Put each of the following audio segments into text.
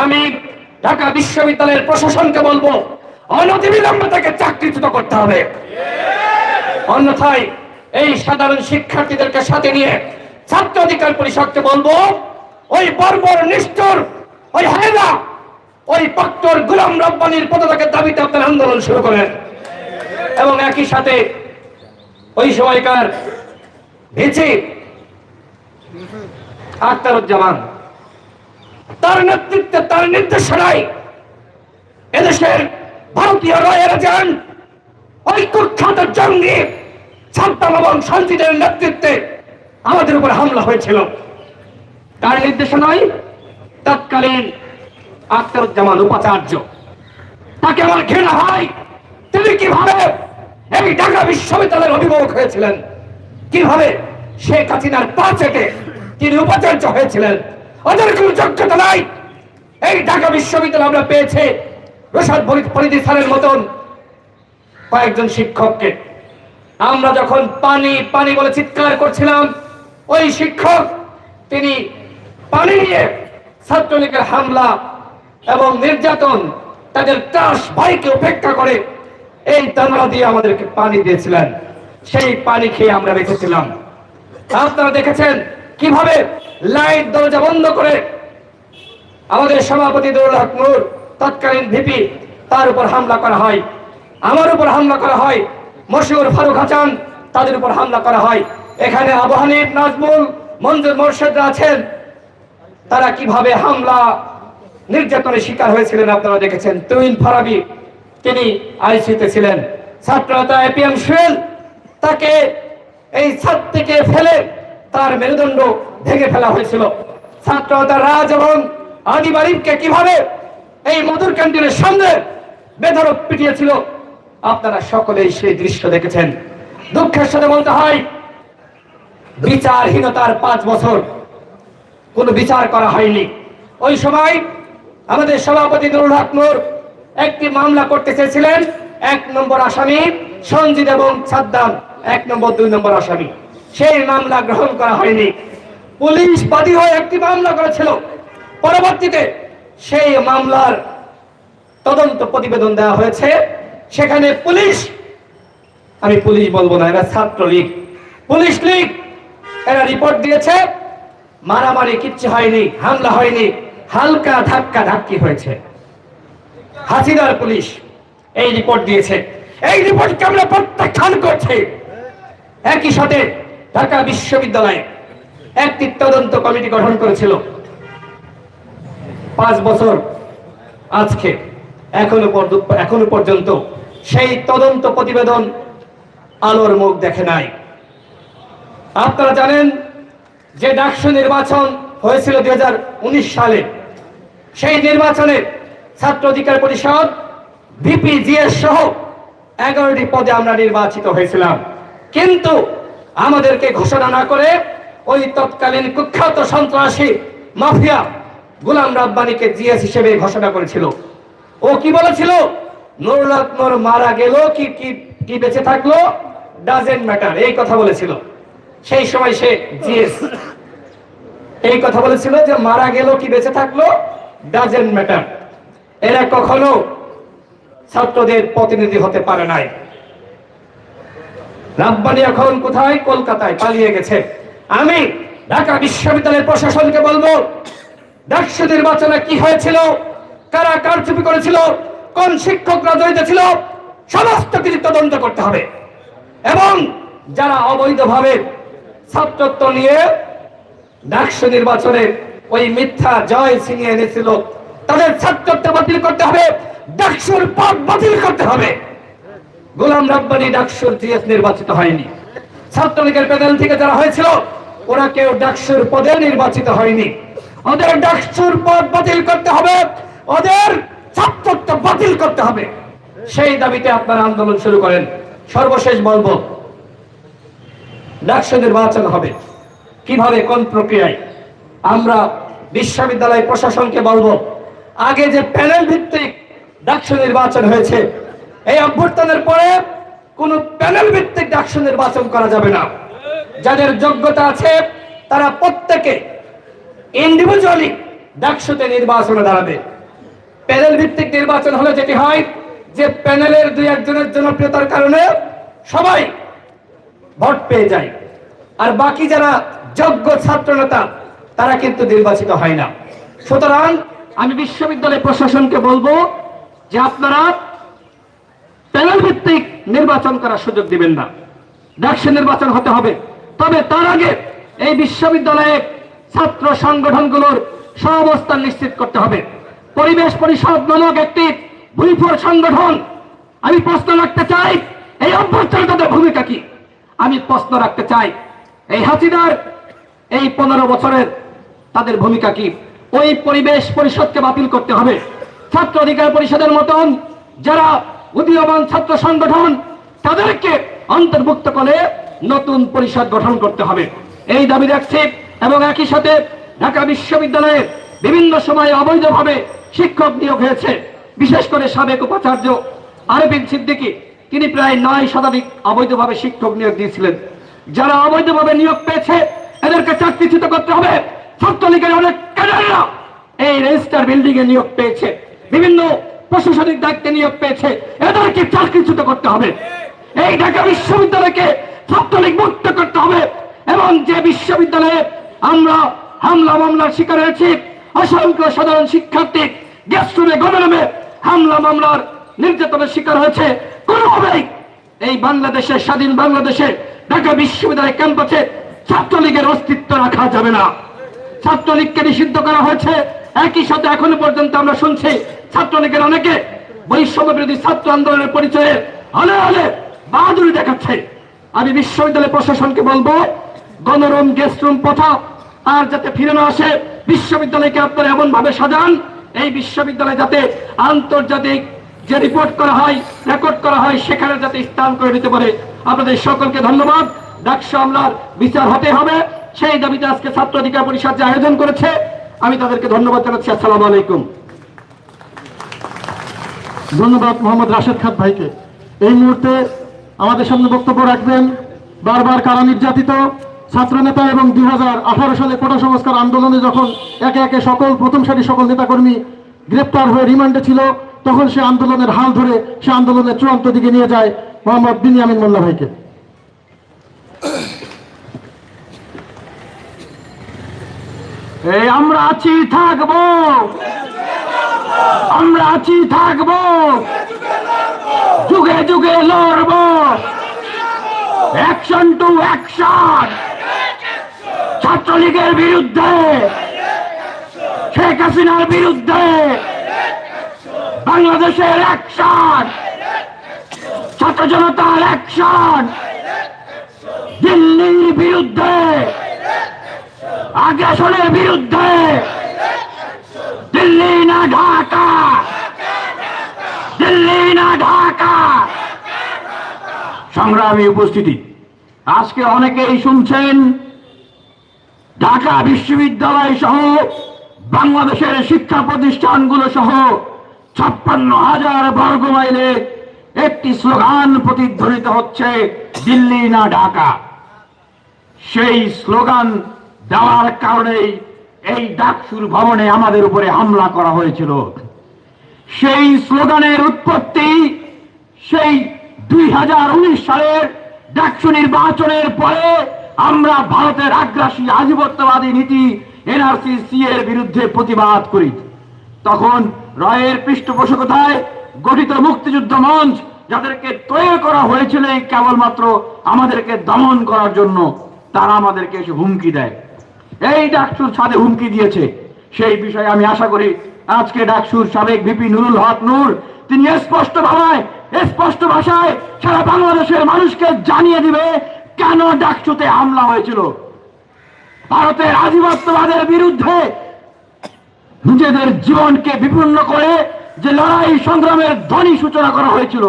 আমি ঢাকা বিশ্ববিদ্যালয়ের প্রশাসনকে বলব, অনতিবিলম্বে তাকে চাকরিচ্যুত করতে হবে। অন্যথায় এই সাধারণ শিক্ষার্থীদেরকে সাথে নিয়ে ছাত্র অধিকার পরিষদকে বলব, ওই বর্বর নিষ্ঠুর, ওই হায়দা, ওই পক্টর গুলাম রব্বানির পতাকার দাবিতে আপনার আন্দোলন শুরু করেন। এবং একই সাথে ওই সময়কার ভিচি আখতারুজ্জামান তার নেতৃত্বে তার নির্দেশনায় এদেশের ভারতীয় রয়ের যান ওই কুখ্যাত জঙ্গি সাদ্দাম এবং সঞ্জিতের নেতৃত্বে আমাদের উপর হামলা হয়েছিল। তার নির্দেশনায় তৎকালীন আখতারুজ্জামান উপাচার্য, তাকে আমার ঘৃণা হয় তিনি কীভাবে এই ঢাকা বিশ্ববিদ্যালয়ের অভিভাবক হয়েছিলেন? কীভাবে শেখ হাসিনার পা চেটে তিনি উপাচার্য হয়েছিলেন? ওদের কোনো যোগ্যতা নাই। এই ঢাকা বিশ্ববিদ্যালয় আমরা পেয়েছে রসাদ পরিধি স্যারের মতন কয়েকজন শিক্ষককে। আমরা যখন পানি পানি বলে চিৎকার করছিলাম, ওই শিক্ষক, তিনি পানি নিয়ে ছাত্রলীগের হামলা এবং নির্যাতন, তাদের ত্রাস ভয়কে উপেক্ষা করে এই তামরা দিয়ে আমাদেরকে পানি দিয়েছিলেন। সেই পানি খেয়ে আমরা বেঁচেছিলাম আপনারা দেখেছেন কীভাবে লাইট দরজা বন্ধ করে আমাদের সভাপতি দৌল তৎকালীন ভিপি তার উপর হামলা করা হয়। আমার উপর হামলা করা হয়, মশিউর ফারুক হাসান তাদের উপর হামলা করা হয়। এখানে আবু হানিফ, নাজমুল, মঞ্জুর মোর্শেদরা আছেন। তারা কীভাবে হামলা নির্যাতনের শিকার হয়েছিলেন আপনারা দেখেছেন। তুইন ফারাবি, তিনি আইসিতে ছিলেন। ছাত্রতা এপিএম সুয়েল তাকে এই ছাদ থেকে ফেলে তার মেরুদণ্ড ভেঙে ফেলা হয়েছিল। ছাত্রতা রাজ এবং আদি বারিককে কীভাবে এই মধুর ক্যান্টিনের সামনে বেধরক পিটিয়েছিল, আপনারা সকলেই সেই দৃশ্য দেখেছেন। দুঃখের সাথে বলতে হয়, বিচারহীনতার পাঁচ বছর কোনো বিচার করা হয়নি। ওই সময় আমাদের সভাপতি নুরুল হক একটি মামলা করতে চেয়েছিলেন, এক নম্বর আসামি সঞ্জিত এবং সাদ্দাম, এক নম্বর, দুই নম্বর আসামি। সেই মামলা গ্রহণ করা হয়নি। পুলিশ বাদী হয়ে একটি মামলা করেছিল। পরবর্তীতে সেই মামলার তদন্ত প্রতিবেদন দেওয়া হয়েছে। সেখানে পুলিশ, আমি পুলিশ বলব না, এরা ছাত্রলীগ। পুলিশ লীগ, এরা রিপোর্ট দিয়েছে। মারামারি কিচ্ছু হয়নি, হামলা হয়নি, হালকা ধাক্কা ধাক্কি হয়েছে। হাসিনার পুলিশ এই রিপোর্ট দিয়েছে। এই রিপোর্টকে আমরা প্রত্যাখ্যান করছি। একই সাথে ঢাকা বিশ্ববিদ্যালয়ে একটি তদন্ত কমিটি গঠন করেছিল। পাঁচ বছর আজকে, এখনও এখনও পর্যন্ত সেই তদন্ত প্রতিবেদন আলোর মুখ দেখে নাই। আপনারা জানেন যে ডাকসু নির্বাচন হয়েছিল দুই হাজার উনিশ সালে। সেই নির্বাচনে ছাত্র অধিকার পরিষদ, ভিপি জিএস সহ এগারোটি পদে আমরা নির্বাচিত হয়েছিলাম। কিন্তু আমাদেরকে ঘোষণা না করে ওই তৎকালীন কুখ্যাত সন্ত্রাসী মাফিয়া গুলাম রাব্বানিকে জিএস হিসেবে ঘোষণা করেছিল। ও কি বলেছিল? নুরুল মারা গেল, কি কি কি বেঁচে থাকল? ডাজেন্ট ম্যাটার এই কথা বলেছিল। সেই সময় সে জিএস। এই কথা বলেছিল যে মারা গেল, কি বেঁচে থাকল? ডাজেন্ট ম্যাটার এরা কখনো ছাত্রদের প্রতিনিধি হতে পারে নাই। রাব্বানি এখন কোথায়? কলকাতায় পালিয়ে গেছে। আমি ঢাকা বিশ্ববিদ্যালয়ের প্রশাসনকে বলব ডাকসু নির্বাচনে কি হয়েছিল? কারা কারচুপি করেছিল? কোন শিক্ষকরা জড়িত ছিল? সমস্ত কিছু তদন্ত করতে হবে। এবং যারা অবৈধভাবে ছাত্রত্ব নিয়ে ডাকসু নির্বাচনে ওই মিথ্যা জয় ছিনিয়ে এনেছিল, তাদের ছাত্রত্ব বাতিল করতে হবে ডাকসুর পদ বাতিল করতে হবে। গোলাম রব্বানি ডাকসুর জিএস নির্বাচিত হয়নি। ছাত্রলীগের প্যানেল থেকে যারা হয়েছিল, ওরা কেউ ডাকসুর পদে নির্বাচিত হয়নি। ওদের ডাকসুর পদ বাতিল করতে হবে, ওদের ছাত্রত্ব বাতিল করতে হবে। সেই দাবিতে আপনারা আন্দোলন শুরু করেন। সর্বশেষ বলব, ডাকসু নির্বাচন হবে। কীভাবে, কোন প্রক্রিয়ায়? আমরা বিশ্ববিদ্যালয় প্রশাসনকে বলব, আগে যে প্যানেল ভিত্তিক ডাকসু নির্বাচন হয়েছে এই অভ্যর্থনের পরে কোন প্যানেল ভিত্তিক ডাকসু নির্বাচন করা যাবে না। যাদের যোগ্যতা আছে, তারা প্রত্যেকে ইন্ডিভিজুয়ালি ডাকসুতে নির্বাচনে দাঁড়াবে। প্যানেল ভিত্তিক নির্বাচন হলে যেটি হয়, যে প্যানেলের দুই একজনের জনপ্রিয়তার কারণে সবাই ভোট পেয়ে যায়। আর বাকি যারা যোগ্য ছাত্র নেতা তারা কিন্তু নির্বাচিত হয় না। সুতরাং আমি বিশ্ববিদ্যালয় প্রশাসনকে বলব যে আপনারা প্যানেল ভিত্তিক নির্বাচন করার সুযোগ দিবেন না। ডাকসে নির্বাচন হতে হবে। তবে তার আগে এই বিশ্ববিদ্যালয়ে ছাত্র সংগঠনগুলোর সহাবস্থান নিশ্চিত করতে হবে। পরিবেশ পরিষদ নামক একটি ভূমিফর সংগঠন। আমি প্রশ্ন রাখতে চাই, এই অভ্যর্থনে তাদের ভূমিকা কি? আমি প্রশ্ন রাখতে চাই, এই হাসিনার এই পনেরো বছরের তাদের ভূমিকা কি? ওই পরিবেশ পরিষদকে বাতিল করতে হবে। ছাত্র অধিকার পরিষদের মতন যারা উদীয়মান ছাত্র সংগঠন, তাদেরকে অন্তর্ভুক্ত করে নতুন পরিষদ গঠন করতে হবে। এই দাবি রাখছে এবং একই সাথে ঢাকা বিশ্ববিদ্যালয়ে বিভিন্ন সময়ে অবৈধভাবে শিক্ষক নিয়োগ হয়েছে। বিশেষ করে সাবেক উপাচার্য আরবিন সিদ্দিকী, তিনি প্রায় নয় শতাধিক অবৈধভাবে শিক্ষক নিয়োগ দিয়েছিলেন। যারা অবৈধভাবে নিয়োগ পেয়েছে, এদেরকে চাকরিচ্যুত করতে হবে। ছাত্রলীগের অনেক ক্যাডাররা এই রেজিস্টার বিল্ডিং এ নিয়োগ পেয়েছে। বিভিন্ন প্রশাসনিক দায়িত্বে নিয়োগ পেয়েছে। এদেরকে চাকরিচ্যুত করতে হবে। এই ঢাকা বিশ্ববিদ্যালয়কে ছাত্রলীগ মুক্ত করতে হবে এবং যে বিশ্ববিদ্যালয়ে আমরা হামলা মামলার শিকার হয়েছি, অসংখ্য সাধারণ শিক্ষার্থী গ্যাস রুমে গণরুমে হামলা মামলার নির্যাতনের শিকার হয়েছে। কোনোভাবেই এই বাংলাদেশের, স্বাধীন বাংলাদেশে ঢাকা বিশ্ববিদ্যালয় ক্যাম্পাসে ছাত্রলীগের অস্তিত্ব রাখা যাবে না। ছাত্রলীগকে নিষিদ্ধ করা হয়েছে। একই সাথে এখনও পর্যন্ত আমরা শুনছি ছাত্রলীগের অনেকে বৈষম্য বিরোধী ছাত্র আন্দোলনের পরিচয়ে হলে হলে বাহাদুরি দেখাচ্ছে। আমি বিশ্ববিদ্যালয় প্রশাসনকে বলব, গণরুম, গেস্ট রুম, পথা, আর যাতে ফিরে না আসে, বিশ্ববিদ্যালয়কে আপনারা এমন ভাবে সাজান, এই বিশ্ববিদ্যালয় যাতে আন্তর্জাতিক যে রিপোর্ট করা হয়, রেকর্ড করা হয়, সেখানে যাতে স্থান করে নিতে পারে। আপনাদের সকলকে ধন্যবাদ। ডাকসু আমলার বিচার হতে হবে। সেই দাবিতে আজকে ছাত্র অধিকার পরিষদ যে আয়োজন করেছে, আমি তাদেরকে ধন্যবাদ জানাচ্ছি। আসসালামু আলাইকুম। ধন্যবাদ মোহাম্মদ রাশেদ খান ভাইকে। এই মুহূর্তে আমাদের সামনে বক্তব্য রাখবেন বারবার কারা নির্যাতিত, ছাত্রনেতা এবং দুই সালে কোটা সংস্কার আন্দোলনে যখন একে একে সকল, প্রথম সারি সকল নেতাকর্মী গ্রেপ্তার হয়ে রিমান্ডে ছিল, তখন সে আন্দোলনের হাল ধরে সে আন্দোলনের চূড়ান্ত দিকে নিয়ে যায় মোহাম্মদ বিনিয়ামিন মোল্লা ভাইকে। আমরা আছি, থাকব। আমরা আছি, থাকব। যুগে যুগে লড়বো। অ্যাকশন টু অ্যাকশন ছাত্রলীগের বিরুদ্ধে। শেখ হাসিনার বিরুদ্ধে। বাংলাদেশের অ্যাকশন ছাত্র জনতার অ্যাকশন দিল্লির বিরুদ্ধে আগ্রাসনের বিরুদ্ধে দিল্লি না ঢাকা দিল্লি না ঢাকা সংগ্রামী উপস্থিতি। আজকে অনেকেই শুনছেন, ঢাকা বিশ্ববিদ্যালয় সহ বাংলাদেশের শিক্ষা প্রতিষ্ঠানগুলো সহ ছাপ্পান্ন হাজার বর্গ মাইলে একটি স্লোগান প্রতিধ্বনিত হচ্ছে, দিল্লি না ঢাকা। সেই স্লোগান দেওয়ার কারণেই এই ডাকসুর ভবনে আমাদের উপরে হামলা করা হয়েছিল। সেই স্লোগানের উৎপত্তি, সেই সালের ডাকসু নির্বাচনের পরে আমরা ভারতের আগ্রাসী আধিপত্যবাদী নীতি এনআরসি সি এর বিরুদ্ধে প্রতিবাদ করি। তখন রয়ের পৃষ্ঠপোষকতায় গঠিত মুক্তিযুদ্ধ মঞ্চ যাদেরকে তৈরি করা হয়েছিল কেবলমাত্র আমাদেরকে দমন করার জন্য, তারা আমাদেরকে এসে হুমকি দেয়। এই ডাকসুর ছাদে হুমকি দিয়েছে। সেই বিষয়ে আমি আশা করি আজকে ডাকসুর সাবেক ভিপি নুরুল হক নূর, তিনি স্পষ্ট ভাষায় স্পষ্ট ভাষায় সারা বাংলাদেশের মানুষকে জানিয়ে দিবে কেন ডাকসুতে হামলা হয়েছিল। ভারতের আধিপত্যবাদের বিরুদ্ধে নিজেদের জীবনকে বিপন্ন করে যে লড়াই সংগ্রামের ধ্বনি সূচনা করা হয়েছিল,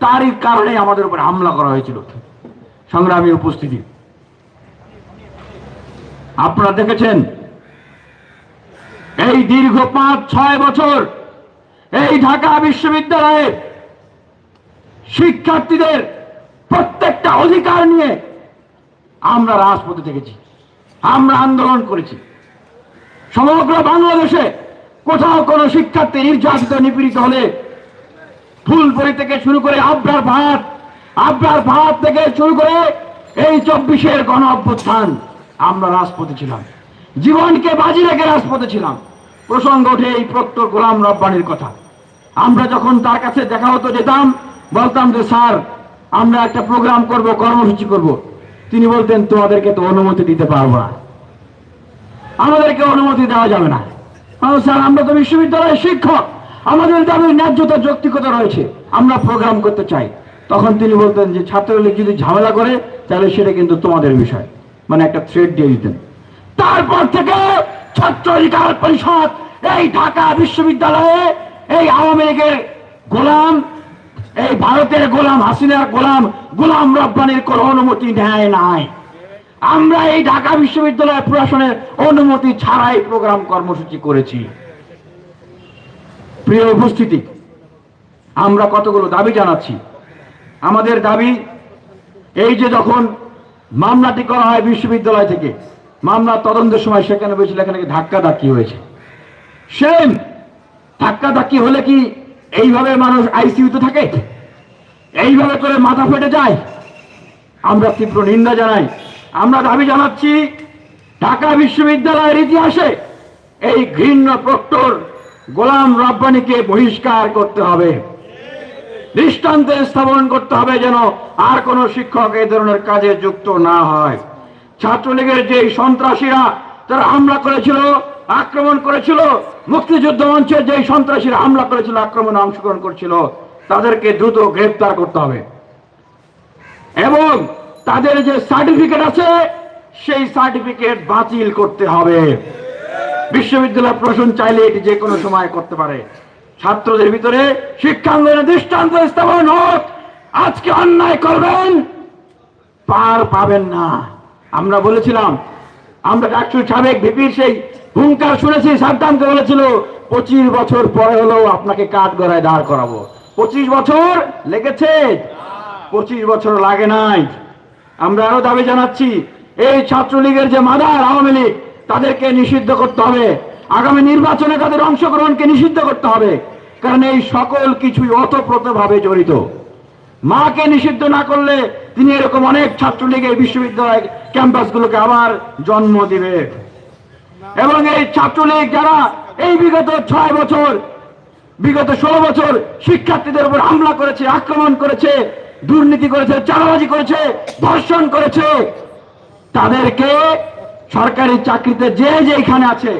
তারই কারণে আমাদের উপর হামলা করা হয়েছিল। সংগ্রামী উপস্থিতি। আপনারা দেখেছেন, এই দীর্ঘ পাঁচ ছয় বছর এই ঢাকা বিশ্ববিদ্যালয়ে শিক্ষার্থীদের প্রত্যেকটা অধিকার নিয়ে আমরা রাজপথে থেকেছি। আমরা আন্দোলন করেছি। সমগ্র বাংলাদেশে কোথাও কোনো শিক্ষার্থী নির্যাতিত, নিপীড়িত হলে ফুলপুরি থেকে শুরু করে আবরার ভাত আবরার ভাত থেকে শুরু করে এই চব্বিশের গণ অভ্যুত্থান আমরা রাজপথে ছিলাম। জীবনকে বাজি রেখে রাজপথে ছিলাম। প্রসঙ্গ ওঠে এই প্রক্টর গোলাম রব্বানির কথা। আমরা যখন তার কাছে দেখা হতো যেতাম বলতাম যে, স্যার, আমরা একটা প্রোগ্রাম করব, কর্মসূচি করব। তিনি বলতেন, তোমাদেরকে তো অনুমতি দিতে পারব না। আমাদেরকে অনুমতি দেওয়া যাবে না। স্যার, আমরা তো বিশ্ববিদ্যালয়ের শিক্ষক। আমাদের দাবির ন্যায্যতা, যৌক্তিকতা রয়েছে। আমরা প্রোগ্রাম করতে চাই। তখন তিনি বলতেন যে, ছাত্রলীগ যদি ঝামেলা করে, তাহলে সেটা কিন্তু তোমাদের বিষয়। মানে একটা থ্রেড দিয়ে দিতেন। তারপর থেকে ছাত্র অধিকার পরিষদ এই ঢাকা বিশ্ববিদ্যালয়ে এই আওয়ামী লীগের গোলাম এই ভারতের গোলাম হাসিনার গোলাম গোলাম রব্বানির কোন অনুমতি নেয় নাই। আমরা এই ঢাকা বিশ্ববিদ্যালয় প্রশাসনের অনুমতি ছাড়াই প্রোগ্রাম কর্মসূচি করেছি। প্রিয় উপস্থিতি, আমরা কতগুলো দাবি জানাচ্ছি। আমাদের দাবি এই যে যখন মামলাটি করা হয় বিশ্ববিদ্যালয় থেকে মামলা তদন্তের সময় সেখানে বলেছিল এখানে ধাক্কা ধাক্কি হয়েছে। সেম ধাক্কা ধাক্কি হলে কি এইভাবে মানুষ আইসিইউতে থাকে, এইভাবে করে মাথা ফেটে যায়। আমরা তীব্র নিন্দা জানাই। আমরা দাবি জানাচ্ছি, ঢাকা বিশ্ববিদ্যালয়ের ইতিহাসে এই ঘৃণ্য প্রক্টর গোলাম রব্বানিকে বহিষ্কার করতে হবে। দৃষ্টান্তে স্থাপন করতে হবে যেন আর কোন শিক্ষক এই ধরনের কাজে যুক্ত না হয়। ছাত্রলীগের যে সন্ত্রাসীরা, তারা হামলা করেছিল আক্রমণ করেছিল। মুক্তিযুদ্ধ মঞ্চের যে সন্ত্রাসীরা হামলা করেছিল, আক্রমণে অংশগ্রহণ করছিল, তাদেরকে দ্রুত গ্রেপ্তার করতে হবে। এবং তাদের যে সার্টিফিকেট আছে, সেই সার্টিফিকেট বাতিল করতে হবে। বিশ্ববিদ্যালয় প্রশাসন চাইলে এটি যে কোনো সময় করতে পারে। ছাত্রদের ভিতরে শিক্ষাঙ্গনে দৃষ্টান্ত স্থাপন হোক। আজকে অন্যায় করবেন, পার পাবেন না। আমরা বলেছিলাম, আমরা ডাক্তার সাবেক ভিপির সেই হুঙ্কার শুনেছি সাদ্দামকে বলেছিল, পঁচিশ বছর পরে হলেও আপনাকে কাঠ গড়ায় দাঁড় করাবো। পঁচিশ বছর লেগেছে? পঁচিশ বছর লাগে নাই। আমরা আরও দাবি জানাচ্ছি, এই ছাত্রলীগের যে মাদার আওয়ামী লীগ, তাদেরকে নিষিদ্ধ করতে হবে। আগামী নির্বাচনে তাদের অংশগ্রহণকে নিষিদ্ধ করতে হবে, কারণ এই সকল কিছুই ওতপ্রোতভাবে জড়িত। মাকে নিষিদ্ধ না করলে তিনি এরকম অনেক ছাত্রলীগের বিশ্ববিদ্যালয় ক্যাম্পাসগুলোকে আবার জন্ম দিবে। এবং এই ছাত্রলীগ যারা এই বিগত ছয় বছর, বিগত ষোলো বছর শিক্ষার্থীদের উপর হামলা করেছে, আক্রমণ করেছে, দুর্নীতি করেছে চালাবাজি করেছে, ধর্ষণ করেছে, তাদেরকে সরকারি চাকরিতে যে যেখানে আছে,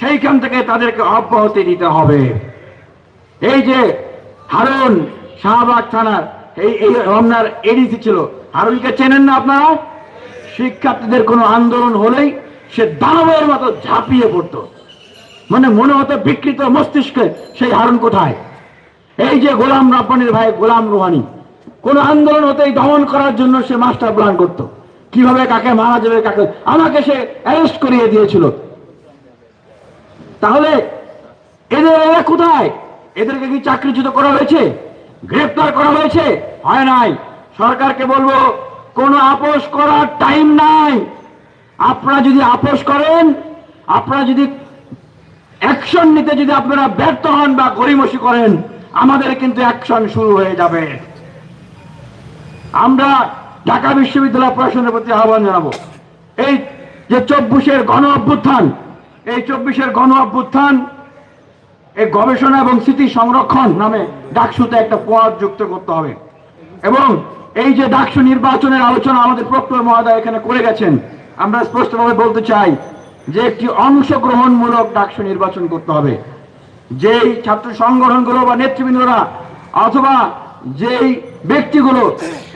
সেইখান থেকে তাদেরকে অব্যাহতি দিতে হবে। এই যে হারুন শাহবাগ থানার, এই এই রমনার এডিসি ছিল, হারুনকে চেনেন না আপনারা? শিক্ষার্থীদের কোনো আন্দোলন হলেই সে দানবের মতো ঝাঁপিয়ে পড়তো। মানে মনে হতো বিকৃত মস্তিষ্কে সেই হারুন কোথায়? এই যে গোলাম রাব্বানির ভাই, গোলাম রুহানি, কোন আন্দোলন হতেই দমন করার জন্য সে মাস্টার প্ল্যান করত। কীভাবে কাকে মারা যাবে, কাকে আমাকে সে অ্যারেস্ট করিয়ে দিয়েছিল। তাহলে এদের এরা কোথায়? এদেরকে কি চাকরিচ্যুত করা হয়েছে? গ্রেপ্তার করা হয়েছে? হয় নাই। সরকারকে বলব, কোনো আপোষ করার টাইম নাই। আপনারা যদি আপোষ করেন, আপনারা যদি অ্যাকশন নিতে যদি আপনারা ব্যর্থ হন বা গরিমসি করেন, আমাদের কিন্তু অ্যাকশন শুরু হয়ে যাবে। আমরা ঢাকা বিশ্ববিদ্যালয় প্রশাসনের প্রতি আহ্বান জানাব। এই যে চব্বিশের গণ অভ্যুত্থান, এই চব্বিশের গণ অভ্যুত্থান, এই গবেষণা এবং স্মৃতি সংরক্ষণ নামে ডাকসুতে একটা পদ যুক্ত করতে হবে। এবং এই যে ডাকসু নির্বাচনের আলোচনা আমাদের প্রক্টর মহোদয় এখানে করে গেছেন আমরা স্পষ্টভাবে বলতে চাই যে একটি অংশগ্রহণমূলক ডাকসু নির্বাচন করতে হবে। যেই ছাত্র সংগঠনগুলো বা নেতৃবৃন্দরা অথবা যেই ব্যক্তিগুলো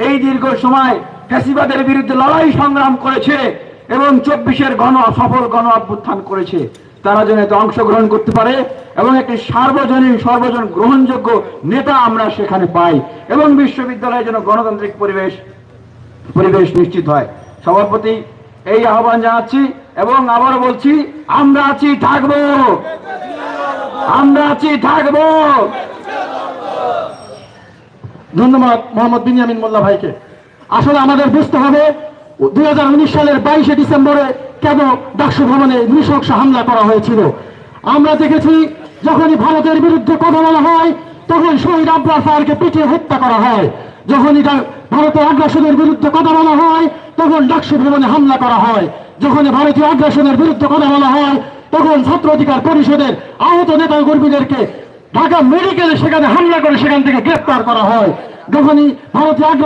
এই দীর্ঘ সময় ফ্যাসিবাদের বিরুদ্ধে লড়াই সংগ্রাম করেছে এবং চব্বিশের গণ সফল গণ অভ্যুত্থান করেছে, তারা যেন এতে অংশগ্রহণ করতে পারে এবং একটি সার্বজনীন, সর্বজন গ্রহণযোগ্য নেতা আমরা সেখানে পাই এবং বিশ্ববিদ্যালয়ে যেন গণতান্ত্রিক পরিবেশ পরিবেশ নিশ্চিত হয়। সবার প্রতি এই আহ্বান জানাচ্ছি এবং আবার বলছি, আমরা আছি, থাকব। আমরা আছি, থাকব। ধন্যবাদ মোহাম্মদ বিনিয়ামিন মোল্লা ভাইকে। আসলে আমাদের বুঝতে হবে, দুই সালের বাইশে ডিসেম্বরে কেন ডাকসু ভবনে নৃশংস হামলা করা হয়েছিল। আমরা দেখেছি, যখনই ভারতের বিরুদ্ধে কথা বলা হয় তখন শহীদ আব্রার ফায়ারকে পিটিয়ে হত্যা করা হয়। যখনই ভারতের আগ্রাসনের বিরুদ্ধে কথা বলা হয় তখন ডাকসু ভবনে হামলা করা হয়। যখন ভারতীয় আগ্রাসনের বিরুদ্ধে কথা বলা হয়, তখন ছাত্র অধিকার পরিষদের আহত নেতা কর্মীদেরকে ঢাকা মেডিকেলে সেখানে হামলা করে সেখান থেকে গ্রেপ্তার করা হয়। যখনই ভারতীয় আগ্রাসন